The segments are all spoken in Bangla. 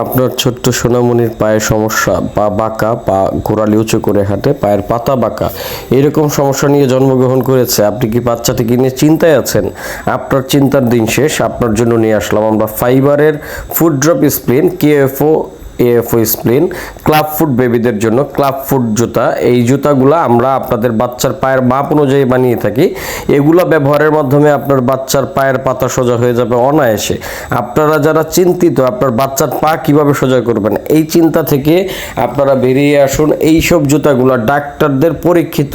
আপনার ছোট্ট সোনামণির পায়ের সমস্যা, পা বাঁকা, পা গোড়ালি উঁচু করে হাঁটে, পায়ের পাতা বাঁকা। এরকম সমস্যা নিয়ে জন্মগ্রহণ করেছে। আপনি কি বাচ্চাটিকে নিয়ে চিন্তায় আছেন? আপনার চিন্তার দিন শেষ। আপনার জন্য নিয়ে আসলাম আমরা ফাইবারের foot drop splint KFO AFO splint club foot বেবিদের জন্য ক্লাব ফুড জুতা। এই জুতাগুলো আমরা আপনাদের বাচ্চার পায়ের মাপ অনুযায়ী বানিয়ে থাকি। এগুলো ব্যবহারের মাধ্যমে আপনার বাচ্চার পায়ের পাতা সোজা হয়ে যাবে অনায়াসে। আপনারা যারা চিন্তিত, আপনার বাচ্চার পা কীভাবে সোজা করবেন, এই চিন্তা থেকে আপনারা বেরিয়ে আসুন। এই সব জুতাগুলো ডাক্তারদের পরীক্ষিত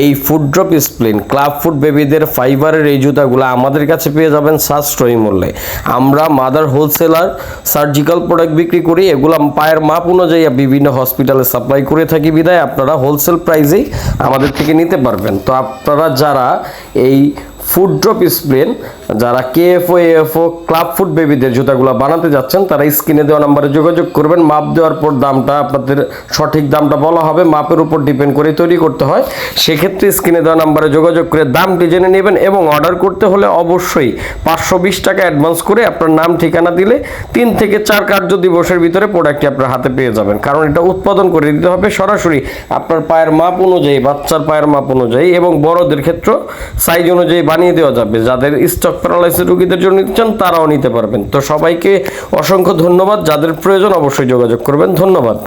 এই foot drop splint club foot বেবিদের ফাইবারের এই জুতাগুলো আমাদের কাছে পেয়ে যাবেন সাশ্রয়ী মূল্যে। আমরা মাদার হোলসেলার সার্জিক্যাল প্রোডাক্ট বিক্রি করি, এগুলো পায়ের মাপ অনুযায়ী বিভিন্ন হসপিটালে সাপ্লাই করে থাকি বিদায় আপনারা হোলসেল প্রাইসেই আমাদের থেকে নিতে পারবেন। তো আপনারা যারা এই ফুড ড্রপ স্প্রেন যারা কেএফও এএফও ক্লাব ফুড বেবিদের জুতাগুলো বানাতে যাচ্ছেন, তারা স্ক্রিনে দেওয়া নাম্বারে যোগাযোগ করবেন। মাপ দেওয়ার পর দামটা আপনাদের সঠিক দামটা বলা হবে। মাপের উপর ডিপেন্ড করে তৈরি করতে হয়। সেক্ষেত্রে স্ক্রিনে দেওয়া নাম্বারে যোগাযোগ করে দামটি জেনে নেবেন এবং অর্ডার করতে হলে অবশ্যই পাঁচশো বিশ টাকা অ্যাডভান্স করে আপনার নাম, ঠিকানা দিলে তিন থেকে চার কার্য দিবসের ভিতরে প্রোডাক্টটি আপনার হাতে পেয়ে যাবেন। কারণ এটা উৎপাদন করে দিতে হবে সরাসরি আপনার পায়ের মাপ অনুযায়ী, বাচ্চার পায়ের মাপ অনুযায়ী এবং বড়দের ক্ষেত্র সাইজ অনুযায়ী বানিয়ে দেওয়া যাবে। যাদের স্টক প্যারালাইসিস রোগীদের জন্য নিতে চান, তারাও নিতে পারবেন। তো সবাইকে অসংখ্য ধন্যবাদ। যাদের প্রয়োজন অবশ্যই যোগাযোগ করবেন। ধন্যবাদ।